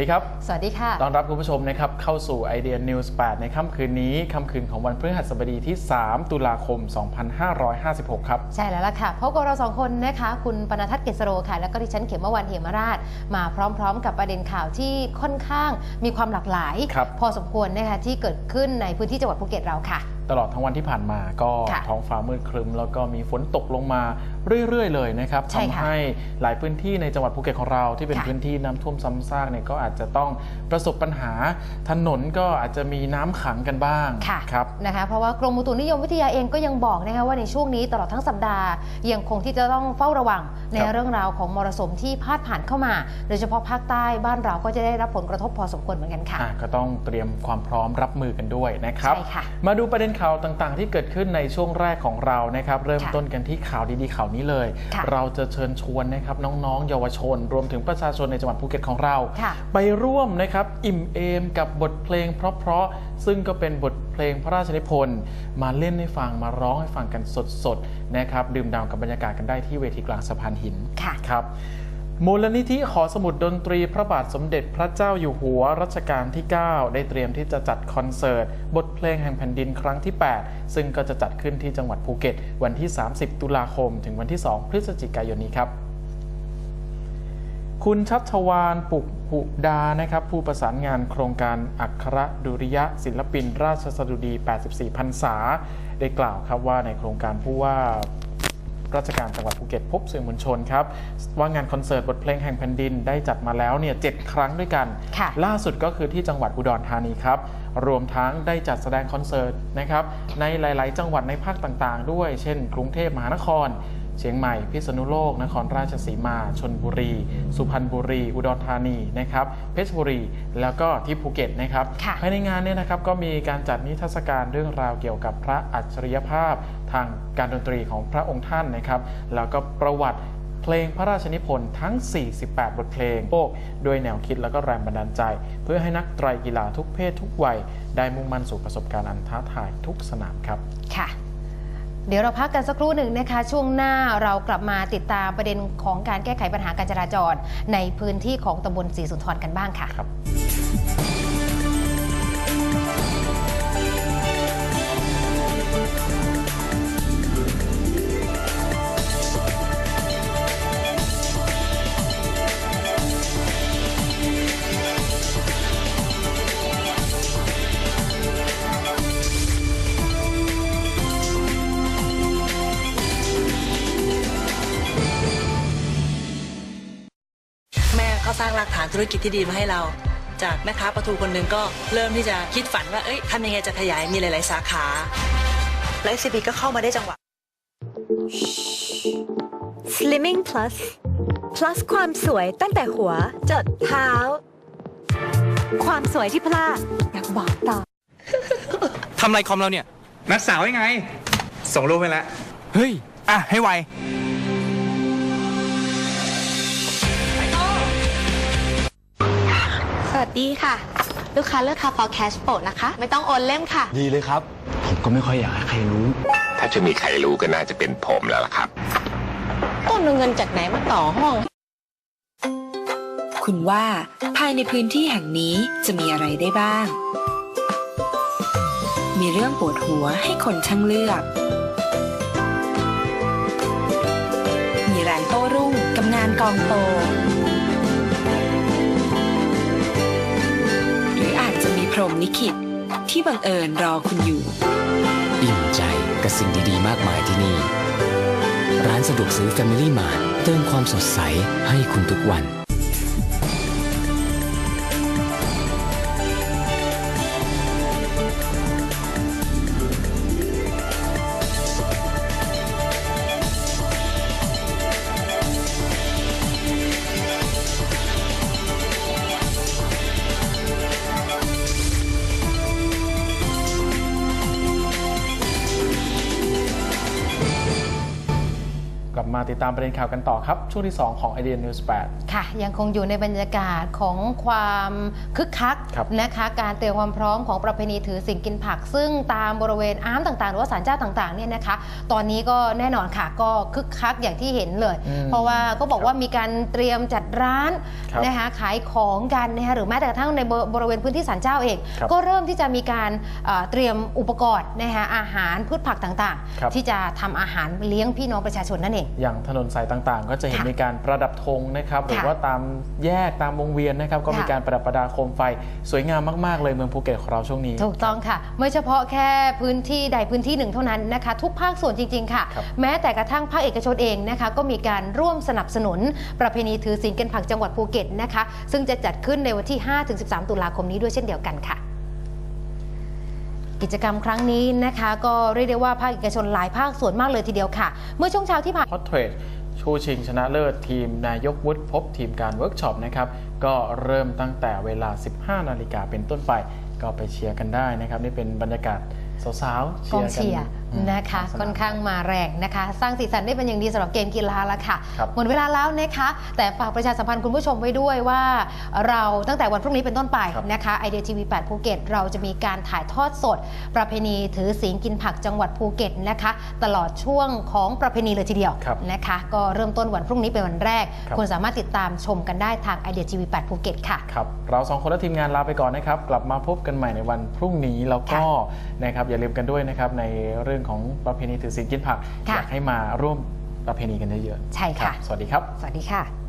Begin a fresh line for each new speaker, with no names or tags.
ดีครับ
สวัสดีค่ะ
ต้อนรับคุณผู้ชมนะครับเข้าสู่ไอเดีย News 8ในค่ำคืนนี้ค่ำคืนของวันพฤหัสบดีที่ 3 ตุลาคม 2556 ครับ
ใช่แล้วล่ะค่ะพบกับเราสองคนนะคะ คุณปนทัศน์เกษโรค่ะ แล้วก็ดิฉันเขมวันเหมราช มาพร้อมๆ กับประเด็นข่าวที่ค่อนข้างมีความหลากหลาย
ครับ
พอสมควรนะคะที่เกิดขึ้นในพื้นที่จังหวัดภูเก็ตเราค่ะ
ตลอดทั้งวันที่ผ่านมาก็
ค่ะ
ท้องฟ้ามืดครึ้ม แล้วก็มีฝนตกลงมาเรื่อย ๆ เลยนะครับ
ใช่
ทำ
ค่ะ
ให้หลายพื้นที่ในจังหวัดภูเก็ตของเราที่เป็น
ค่ะ
พื้นที่น้ำท่วมซ้ำซากเนี่ยก็อาจจะต้องประสบปัญหาถนนก็อาจจะมีน้ำขังกันบ้าง
ค่ะ
ครับ
นะคะเพราะว่ากรมอุตุนิยมวิทยาเองก็ยังบอกนะคะว่าในช่วงนี้ตลอดทั้งสัปดาห์ ยังคงที่จะต้องเฝ้าระวังใน
ครับ
เรื่องราวของมรสุมที่พาดผ่านเข้ามา โดยเฉพาะภาคใต้บ้านเราก็จะได้รับผลกระทบพอสมควรเหมือนกันค่ะ
อะก็ต้องเตรียมความพร้อมรับมือกันด้วยนะครับ
ใช่ค่ะ
มาดูประเด็นข่าวต่างๆ ที่เกิดขึ้นในช่วงแรกของเรานะครับ เริ่ม
ค่ะ
ต้นกันที่ข่าวดีๆข่าวนี้เลย
ค่ะ
เราจะเชิญชวนนะครับน้องๆ เยาวชน รวมถึงประชาชนในจังหวัดภูเก็ตของเรา
ค่ะ
ไปร่วมนะครับอิ่มเอมกับบทเพลงเพราะๆซึ่งก็เป็นบทเพลงพระราชนิพนธ์มาเล่นให้ฟังมาร้องให้ฟังกันสดๆนะครับดื่มด่ำกับบรรยากาศกันได้ที่เวทีกลางสะพานหิน
ค่ะ
ครับ มูลนิธิหอสมุดดนตรีพระบาทสมเด็จพระเจ้าอยู่หัวรัชกาลที่ 9 ได้เตรียมที่จะจัดคอนเสิร์ต บทเพลงแห่งแผ่นดินครั้งที่ 8 ซึ่งก็จะจัดขึ้นที่จังหวัดภูเก็ต วันที่ 30 ตุลาคม ถึงวันที่ 2 พฤศจิกายนนี้ครับคุณชัชวานปุกหุดานะครับ ผู้ประสานงานโครงการอัครดุริยะศิลปิน ราชสดุดี 84พรรษา ได้กล่าวครับว่าในโครงการผู้ว่า ราชการจังหวัดภูเก็ตพบสื่อมวลชนครับ ว่างานคอนเสิร์ตบทเพลงแห่งแผ่นดินได้จัดมาแล้วเนี่ยเจ็ดครั้งด้วยกัน
ค่ะ
ล่าสุดก็คือที่จังหวัดอุดรธานีครับ รวมทั้งได้จัดแสดงคอนเสิร์ตนะครับในหลาย ๆ จังหวัดในภาคต่าง ๆ ด้วย เช่น กรุงเทพมหานคร เชียงใหม่ พิษณุโลก นครราชสีมา ชนบุรี สุพรรณบุรี อุดรธานีนะครับเพชรบุรี แล้วก็ที่ภูเก็ตนะครับ
ค่ะ
ภายในงานเนี่ยนะครับก็มีการจัดนิทรรศการเรื่องราวเกี่ยวกับพระอัจฉริยภาพ ทางการดนตรีของพระองค์ท่านนะครับ แล้วก็ประวัติเพลงพระราชนิพนธ์ทั้ง 48 บทเพลงโลกด้วยแนวคิดแล้วก็แรงบันดาลใจ เพื่อให้นักไตรกีฬาทุกเพศทุกวัย ได้มุ่งมั่นสู่ประสบการณ์อันท้าทายทุกสนามครับ
ค่ะ เดี๋ยวเราพักกันสักครู่หนึ่งนะคะ ช่วงหน้าเรากลับมาติดตามประเด็นของการแก้ไขปัญหาการจราจร ในพื้นที่ของตำบลศรีสุนทรกันบ้างค่ะ
ธุรกิจที่ดีมาให้เรา จากแม่ค้าปลาทูคนหนึ่งก็เริ่มที่จะคิดฝันว่าเอ้ยทำยังไงจะขยายมีหลาย ๆ สาขาและ SCB ก็เข้ามาได้จังหวะ
Slimming Plus plus ความสวยตั้งแต่หัวจดเท้า ความสวยที่พลาดอยากบอกต่อ
ทำไรคอมเราเนี่ย
นัดสาวยังไง ส่งรูปไปแล้ว
เฮ้ย อะ ให้ไว
ดีค่ะ ลูกค้าเลือกคา for cash โปะนะคะ ไม่ต้องโอนเล่มค่ะ
ดีเลยครับ ผมก็ไม่ค่อยอยากให้ใครรู้
ถ้าจะมีใครรู้ก็น่าจะเป็นผมแล้วล่ะครับ
ต้นเอาเงินจากไหนมาต่อห้อง
คุณว่าภายในพื้นที่แห่งนี้จะมีอะไรได้บ้าง มีเรื่องปวดหัวให้คนช่างเลือก มีแรงโต้รุ่งกับงานกองโต พรมลิขิตที่บังเอิญรอคุณอยู่
อิ่มใจกับสิ่งดีๆ มากมายที่นี่ ร้านสะดวกซื้อ Family Mart เติมความสดใสให้คุณทุกวัน
มาติดตามประเด็นข่าวกันต่อครับ ช่วงที่ 2 ของ Idea News 8
ค่ะ ยังคงอยู่ในบรรยากาศของความคึกคัก
ครับ
นะคะการเตรียมความพร้อมของประเพณีถือสิ่งกินผัก ซึ่งตามบริเวณอ้ามต่างๆ หรือว่าศาลเจ้าต่างๆเนี่ยนะคะตอนนี้ก็แน่นอนค่ะก็คึกคักอย่างที่เห็นเลย
อืม
เพราะว่าก็บอกว่ามีการเตรียมจัดร้าน
ครับ
นะคะขายของกันนะคะหรือแม้แต่กระทั่งในบริเวณพื้นที่ศาลเจ้าเอง
ครับ
ก็เริ่มที่จะมีการเอ่อเตรียมอุปกรณ์นะคะอาหารพืชผักต่าง
ครับ
ๆที่จะทำอาหารเลี้ยงพี่น้องประชาชนนั่นเอง
อย่างถนนสายต่างๆ ก็จะเห็น
ค่ะ
มีการประดับธงนะครับหรือ
ค่ะ
ว่าตามแยกตามวงเวียนนะครับก็มี
ค่ะ
การประดับประดาโคมไฟ สวยงามมากๆเลยเมืองภูเก็ตของเราช่วงนี้
ถูกต้องค่ะ ไม่เฉพาะแค่พื้นที่ใดพื้นที่หนึ่งเท่านั้นนะคะทุกภาคส่วนจริง ๆ ค่ะ
ครับ
แม้แต่กระทั่งภาคเอกชนเองนะคะก็มีการร่วมสนับสนุน ประเพณีถือศีลกินผักจังหวัดภูเก็ตนะคะซึ่งจะจัดขึ้นในวันที่ 5-13 ตุลาคมนี้ด้วยเช่นเดียวกันค่ะ กิจกรรมครั้งนี้นะคะ ก็เรียกได้ว่าภาคเอกชนหลายภาคส่วนมากเลยทีเดียวค่ะ เมื่อช่วงเช้าที่ผ่าน
ฮอตเทรดชูชิงชนะเลิศทีมนายกวุฒิพบทีมการเวิร์กช็อปนะครับ ก็เริ่มตั้งแต่เวลา 15 นาฬิกาเป็นต้นไป ก็ไปเชียร์กันได้นะครับ นี่เป็นบรรยากาศสาวๆ
กองเชียร์
อืม
นะคะ
สนม
ค่อนข้างมาแรงนะคะ สร้างสีสันได้เป็นอย่างดีสำหรับเกมกีฬาแล้วค่ะ
ครับ
หมดเวลาแล้วนะคะ แต่ฝากประชาสัมพันธ์คุณผู้ชมไว้ด้วยว่า เราตั้งแต่วันพรุ่งนี้เป็นต้นไป
ครับ
นะคะไอเดียทีวี8ภูเก็ตเราจะมีการถ่ายทอดสด ประเพณีถือศีลกินผักจังหวัดภูเก็ตนะคะ ตลอดช่วงของประเพณีเลยทีเดียว
ครับ
นะคะ ก็เริ่มต้นวันพรุ่งนี้เป็นวันแรก
ครับ
คุณสามารถติดตามชมกันได้ทางไอเดียทีวี8ภูเก็ตค่ะ
ครับเราสองคนและทีมงานลาไปก่อนนะครับกลับมาพบกันใหม่ในวันพรุ่งนี้แล้วก็นะครับอย่าลืมกันด้วยนะครับในเรื่องของประเพณีถือศีลกินผัก
ค่ะ
อยากให้มาร่วมประเพณีกันเยอะๆ
ใช่ค่ะ
รับสวัสดีครับ
สวัสดีค่ะ